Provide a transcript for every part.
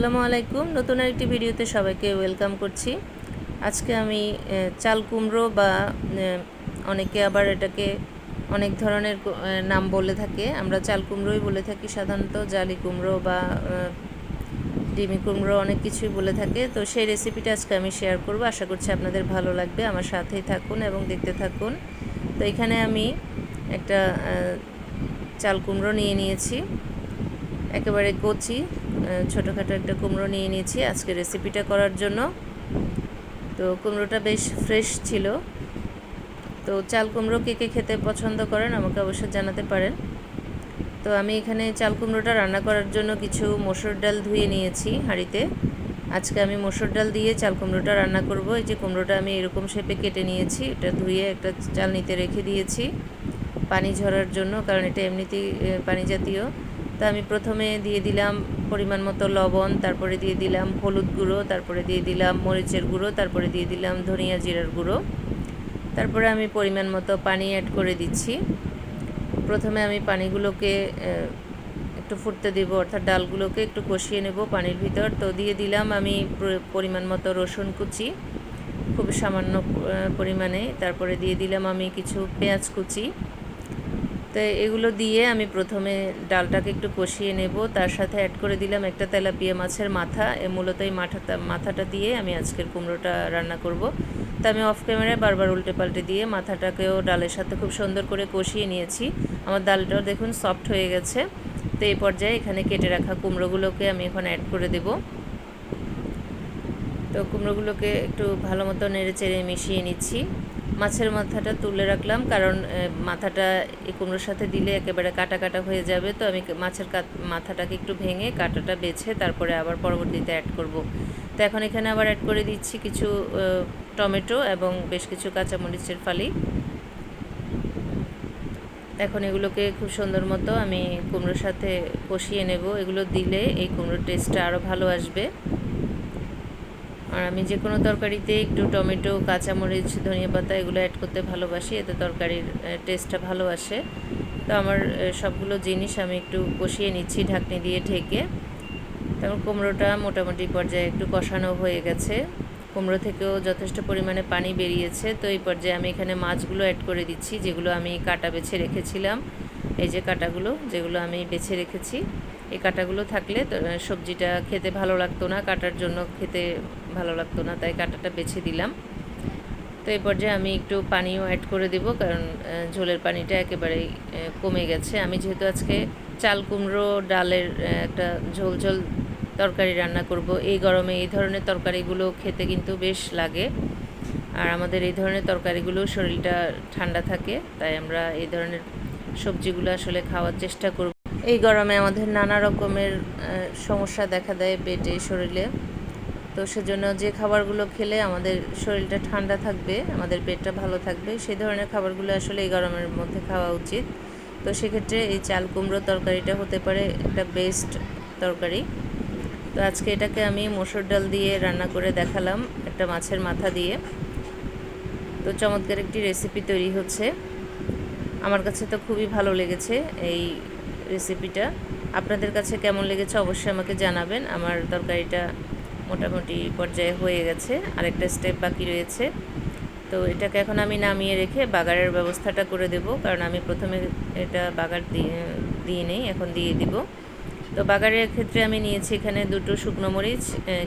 আসসালামু আলাইকুম। নতুন আরেকটি ভিডিওতে সবাইকে ওয়েলকাম করছি। আজকে আমি চাল কুমড়ো বা অনেকে আবার এটাকে অনেক ধরনের নাম বলে থাকে। আমরা চাল কুমড়োই বলে থাকি সাধারণত, জালি কুমড়ো বা ডিমি কুমড়ো অনেক কিছুই বলে থাকে। তো সেই রেসিপিটা আজকে আমি শেয়ার করব। আশা করছি আপনাদের ভালো লাগবে। আমার সাথেই থাকুন এবং দেখতে থাকুন। তো এখানে আমি একটা চাল কুমড়ো নিয়ে নিয়েছি। একেবারে কচি। ছোটোখাটো একটা কুমড়ো নিয়ে নিয়েছি। আজকে রেসিপিটা করার জন্য। তো কুমড়োটা বেশ ফ্রেশ ছিল। তো চাল কুমড়ো কে কে খেতে পছন্দ করেন আমাকে অবশ্যই জানাতে পারেন। তো আমি এখানে চাল কুমড়োটা রান্না করার জন্য কিছু মসুর ডাল ধুয়ে নিয়েছি হাঁড়িতে। আজকে আমি মসুর ডাল দিয়ে চাল কুমড়োটা রান্না করব। এই যে কুমড়োটা আমি এরকম শেপে কেটে নিয়েছি, এটা ধুয়ে একটা চালনিতে রেখে দিয়েছি। পানি ঝরার জন্য, কারণ এটা এমনিতেই পানি জাতীয়। তো আমি প্রথমে দিয়ে দিলাম পরিমাণ মতো লবণ, তারপরে দিয়ে দিলাম হলুদ গুঁড়ো, তারপরে দিয়ে দিলাম মরিচের গুঁড়ো, তারপরে দিয়ে দিলাম ধনিয়া জিরার গুঁড়ো। তারপরে আমি পরিমাণ মতো পানি অ্যাড করে দিচ্ছি। প্রথমে আমি পানিগুলোকে একটু ফুটতে দিব, অর্থাৎ ডালগুলোকে একটু কষিয়ে নেব পানির ভিতর। তো দিয়ে দিলাম আমি পরিমাণ মতো রসুন কুচি, খুব সামান্য পরিমাণে। তারপরে দিয়ে দিলাম আমি কিছু পেঁয়াজ কুচি। তো এগুলো দিয়ে আমি প্রথমে ডালটাকে একটু কষিয়ে নেব। তার সাথে অ্যাড করে দিলাম একটা তেলাপিয়া মাছের মাথা। এ মূলত এই মাথাটা মাথাটা দিয়ে আমি আজকের কুমড়োটা রান্না করব। তো আমি অফ ক্যামেরায় বারবার উল্টে পাল্টে দিয়ে মাথাটাকেও ডালের সাথে খুব সুন্দর করে কষিয়ে নিয়েছি। আমার ডালটাও দেখুন সফট হয়ে গেছে। তো এই পর্যায়ে এখানে কেটে রাখা কুমড়োগুলোকে আমি এখন অ্যাড করে দেবো। তো কুমড়োগুলোকে একটু ভালো মতো নেড়ে চেড়ে মিশিয়ে নিচ্ছি। মাছের মাথাটা তুলে রাখলাম, কারণ মাথাটা এই কুমড়োর সাথে দিলে একেবারে কাটা কাটা হয়ে যাবে। তো আমি মাছের মাথাটাকে একটু ভেঙে কাটাটা বেছে তারপরে আবার পরবর্তীতে অ্যাড করব। তো এখন এখানে আবার অ্যাড করে দিচ্ছি কিছু টমেটো এবং বেশ কিছু কাঁচামরিচের ফালি। এখন এগুলোকে খুব সুন্দর মতো আমি কুমড়োর সাথে কষিয়ে নেব। এগুলো দিলে এই কুমড়োর টেস্টটা আরও ভালো আসবে। আর আমি যে কোনো তরকারিতে একটু টমেটো, কাঁচামরিচ, ধনিয়া পাতা এগুলো অ্যাড করতে ভালোবাসি। এতে তরকারির টেস্টটা ভালো আসে। তো আমার সবগুলো জিনিস আমি একটু কষিয়ে নিচ্ছি ঢাকনি দিয়ে ঢেকে। তারপর কুমড়োটা মোটামুটি পর্যায়ে একটু কষানো হয়ে গেছে। কুমড়ো থেকেও যথেষ্ট পরিমাণে পানি বেরিয়েছে। তো এই পর্যায়ে আমি এখানে মাছগুলো অ্যাড করে দিচ্ছি, যেগুলো আমি কাটা বেছে রেখেছিলাম। এই যে কাটাগুলো, যেগুলো আমি বেছে রেখেছি। এই কাঁটাগুলো থাকলে সবজিটা খেতে ভালো লাগতো না, কাটার জন্য খেতে ভালো লাগতো না, তাই কাটাটা বেছে দিলাম। তো এই পর্যায়ে আমি একটু পানিও অ্যাড করে দেব, কারণ ঝোলের পানিটা একেবারেই কমে গেছে। আমি যেহেতু আজকে চাল কুমড়ো, ডালের একটা ঝোল ঝোল তরকারি রান্না করব, এই গরমে এই ধরনের তরকারিগুলো খেতে কিন্তু বেশ লাগে। আর আমাদের এই ধরনের তরকারিগুলো শরীরটা ঠান্ডা থাকে, তাই আমরা এই ধরনের সবজিগুলো আসলে খাওয়ার চেষ্টা করব। এই গরমে আমাদের নানা রকমের সমস্যা দেখা দেয় পেটে, শরীরে। তো সেজন্য যে খাবারগুলো খেলে আমাদের শরীরটা ঠান্ডা থাকবে, আমাদের পেটটা ভালো থাকবে, সেই ধরনের খাবারগুলো আসলে এই গরমের মধ্যে খাওয়া উচিত। তো সেক্ষেত্রে এই চাল কুমড়ো তরকারিটা হতে পারে একটা বেস্ট তরকারি। তো আজকে এটাকে আমি মসুর ডাল দিয়ে রান্না করে দেখালাম একটা মাছের মাথা দিয়ে। তো চমৎকার একটি রেসিপি তৈরি হচ্ছে। আমার কাছে তো খুবই ভালো লেগেছে এই রেসিপিটা আপনাদের কাছে কেমন লেগেছে অবশ্যই আমাকে জানাবেন। আমার তরকারিটা মোটামুটি পর্যায়ে হয়ে গেছে। আরেকটা স্টেপ বাকি রয়েছে। তো এটাকে এখন আমি নামিয়ে রেখে বাগারের ব্যবস্থাটা করে দেব। কারণ আমি প্রথমে এটা বাগার দিয়ে দিয়ে নেই, এখন দিয়ে দিব। তো বাগারের ক্ষেত্রে আমি নিয়েছি এখানে দুটো শুকনো মরিচ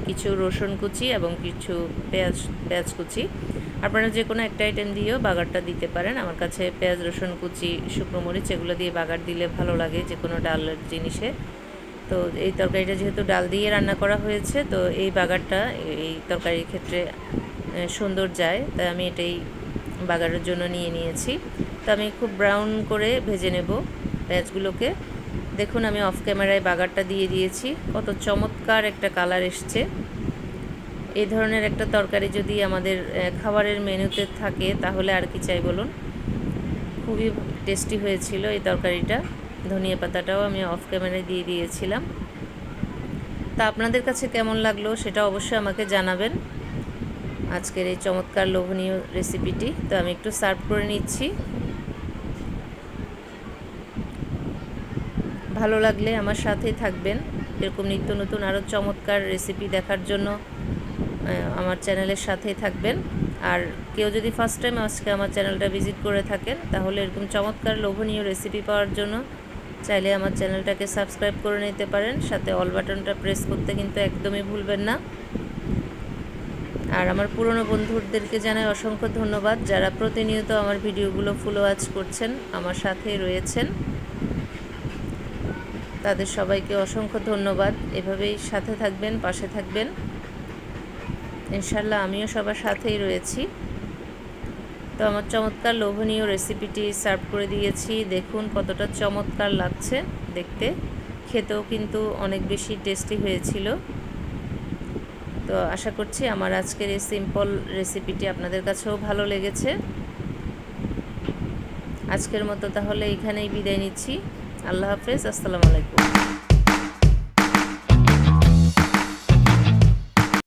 কিছু রসুন কুচি এবং কিছু পেঁয়াজ পেঁয়াজ কুচি। আপনারা যে কোনো একটা আইটেম দিয়েও বাগারটা দিতে পারেন। আমার কাছে পেঁয়াজ, রসুন, কুচি, শুকনো মরিচ এগুলো দিয়ে বাগার দিলে ভালো লাগে যে কোনো ডালের জিনিসে। তো এই তরকারিটা যেহেতু ডাল দিয়ে রান্না করা হয়েছে, তো এই বাগারটা এই তরকারির ক্ষেত্রে সুন্দর যায়। তাই আমি এটাই বাগারের জন্য নিয়ে নিয়েছি। তো আমি খুব ব্রাউন করে ভেজে নেব পেঁয়াজগুলোকে। দেখুন আমি অফ ক্যামেরায় বাগারটা দিয়ে দিয়েছি। কত চমৎকার একটা কালার এসছে। এই ধরনের একটা তরকারি যদি আমাদের খাবারের মেনুতে থাকে, তাহলে আর কি চাই বলুন? খুবই টেস্টি হয়েছিল এই তরকারিটা। ধনিয়া পাতাটাও আমি অফ ক্যামেরায় দিয়ে দিয়েছিলাম। তা আপনাদের কাছে কেমন লাগল সেটা অবশ্যই আমাকে জানাবেন। আজকের এই চমৎকার লোভনীয় রেসিপিটি তো আমি একটু সার্ভ করে নিচ্ছি। ভালো লাগলে আমার সাথেই থাকবেন। এরকম নিত্য নতুন আরও চমৎকার রেসিপি দেখার জন্য আমার চ্যানেলের সাথেই থাকবেন। আর কেউ যদি ফার্স্ট টাইম আজকে আমার চ্যানেলটা ভিজিট করে থাকেন, তাহলে এরকম চমৎকার লোভনীয় রেসিপি পাওয়ার জন্য চাইলে আমার চ্যানেলটাকে সাবস্ক্রাইব করে নিতে পারেন। সাথে অল বাটনটা প্রেস করতে কিন্তু একদমই ভুলবেন না। আর আমার পুরনো বন্ধুদেরকে জানাই অসংখ্য ধন্যবাদ, যারা প্রতিনিয়ত আমার ভিডিওগুলো ফুলো ওয়াচ করছেন, আমার সাথে রয়েছেন। তাদের সবাইকে অসংখ্য ধন্যবাদ। এভাবেই সাথে থাকবেন, পাশে থাকবেন। ইনশাল্লাহ আমিও সবার সাথেই রয়েছি। তো আমার চমৎকার লোভনীয় রেসিপিটি সার্ভ করে দিয়েছি। দেখুন কতটা চমৎকার লাগছে দেখতে। খেতেও কিন্তু অনেক বেশি টেস্টি হয়েছিল। তো আশা করছি আমার আজকের এই সিম্পল রেসিপিটি আপনাদের কাছেও ভালো লেগেছে। আজকের মতো তাহলে এখানেই বিদায় নিচ্ছি। আল্লাহ হাফেজ, আসসালামু আলাইকুম।